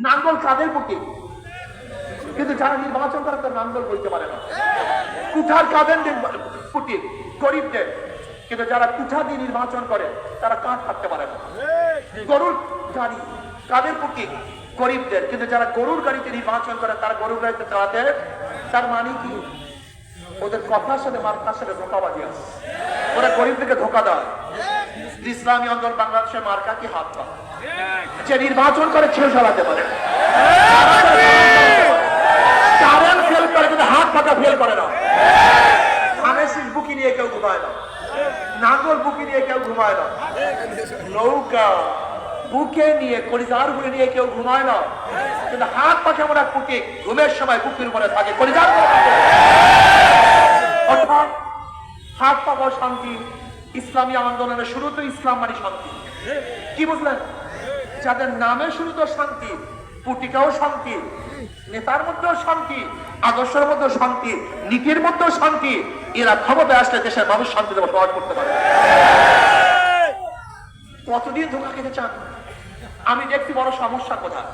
নাঙ্গল কাদের প্রতীক কিন্তু যারা নির্বাচন করে, তারা নাঙ্গল বলতে পারে না। কুঠার নির্বা- প্রতীক গরিবদের। কিন্তু যারা কুঠা দিয়ে নির্বাচন করে, তারা কাঠ থাকতে পারে না। গরুর গাড়ি কাদের প্রতীক গরিবদের। কিন্তু যারা গরুর গাড়িতে নির্বাচন করে, তারা গরুর গাড়িতে চালাতে, তার মানে কি? ওদের কথার সাথে মার্কার সাথে ধোকাবাজি আছে। ওরা গরিবদেরকে ধোকা দেয়। ইসলামী আন্দোলন বাংলাদেশের মার্কা কি হাত পা? যে নির্বাচন করে ছেড়ে চালাতে পারে। কেউ ঘুমায় না। কিন্তু হাত পাখে ঘুমের সময় বুকের উপরে থাকে শান্তি, ইসলামী আন্দোলনের শুরু তো ইসলাম মানে শান্তি। কি বুঝলেন? যাদের নামে শুরু তো শান্তি, পুটিকাও শান্তি, নেতার মধ্যেও শান্তি, আদর্শের মধ্যেও শান্তি, নীতির মধ্যেও শান্তি, এরা ক্ষমতা আসলে দেশের মানুষ শান্তিতে বসবাস করতে পারে। কতদিন ধোকা খেতে চান? আমি দেখছি বড় সমস্যা কোথায়।